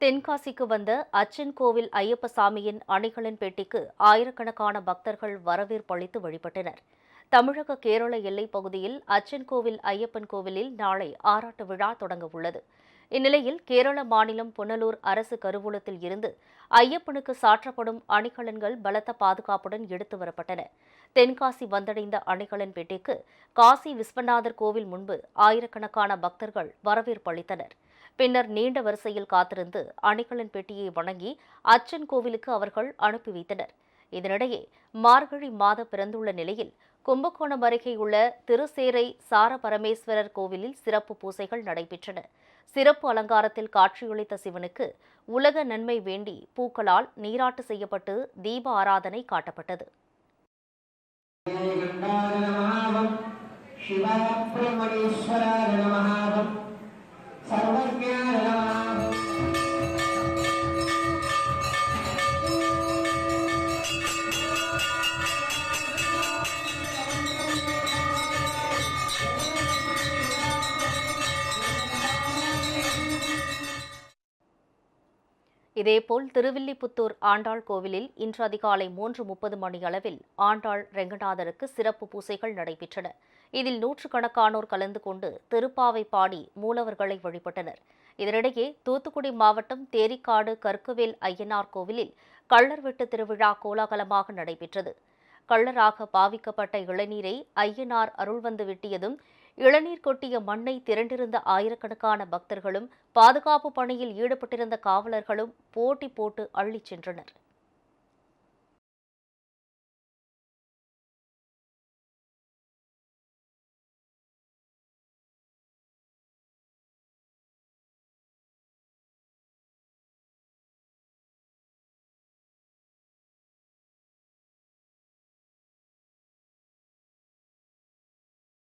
தென்காசிக்கு வந்த அச்சன் கோவில் ஐயப்ப சாமியின் அணிகளின் பெட்டிக்கு ஆயிரக்கணக்கான பக்தர்கள் வரவேற்பளித்து வழிபட்டனர். தமிழக கேரள எல்லைப் பகுதியில் அச்சன் கோவில் ஐயப்பன் கோவிலில் நாளை ஆராட்டு விழா தொடங்க உள்ளது. இந்நிலையில் கேரள மாநிலம் புனலூர் அரசு கருவூலத்தில் இருந்து ஐயப்பனுக்கு சாற்றப்படும் அணிகலன்கள் பலத்த பாதுகாப்புடன் எடுத்து வரப்பட்டன. தென்காசி வந்தடைந்த அணிகலன் பெட்டிக்கு காசி விஸ்வநாதர் கோவில் முன்பு ஆயிரக்கணக்கான பக்தர்கள் வரவேற்பளித்தனர் பின்னர் நீண்ட வரிசையில் காத்திருந்து அணிகலன் பெட்டியை வணங்கி அச்சன் கோவிலுக்கு அவர்கள் அனுப்பி வைத்தனர் இதனிடையே மார்கழி மாத பிறந்துள்ள நிலையில் கும்பகோணம் அருகேயுள்ள திருசேரை சாரபரமேஸ்வரர் கோவிலில் சிறப்பு பூசைகள் நடைபெற்றன சிறப்பு அலங்காரத்தில் காட்சியளித்த சிவனுக்கு உலக நன்மை வேண்டி பூக்களால் நீராட்டு செய்யப்பட்டு தீப ஆராதனை காட்டப்பட்டது சிவாய இதேபோல் திருவில்லிபுத்தூர் ஆண்டாள் கோவிலில் இன்று அதிகாலை மூன்று முப்பது மணி அளவில் ஆண்டாள் ரெங்கநாதருக்கு சிறப்பு பூசைகள் நடைபெற்றன. இதில் நூற்றுக்கணக்கானோர் கலந்து கொண்டு திருப்பாவை பாடி மூலவர்களை வழிபட்டனர். இதனிடையே தூத்துக்குடி மாவட்டம் தேரிக்காடு கற்குவேல் ஐயனார் கோவிலில் கள்ளர் வெட்டு திருவிழா கோலாகலமாக நடைபெற்றது. கள்ளராக பாவிக்கப்பட்ட இளநீரை ஐயனார் அருள் வந்து விட்டியதும் இளநீர் கொட்டிய மண்ணை திரண்டிருந்த ஆயிரக்கணக்கான பக்தர்களும் பாதுகாப்பு பணியில் ஈடுபட்டிருந்த காவலர்களும் போட்டி போட்டு அள்ளிச் சென்றனர்.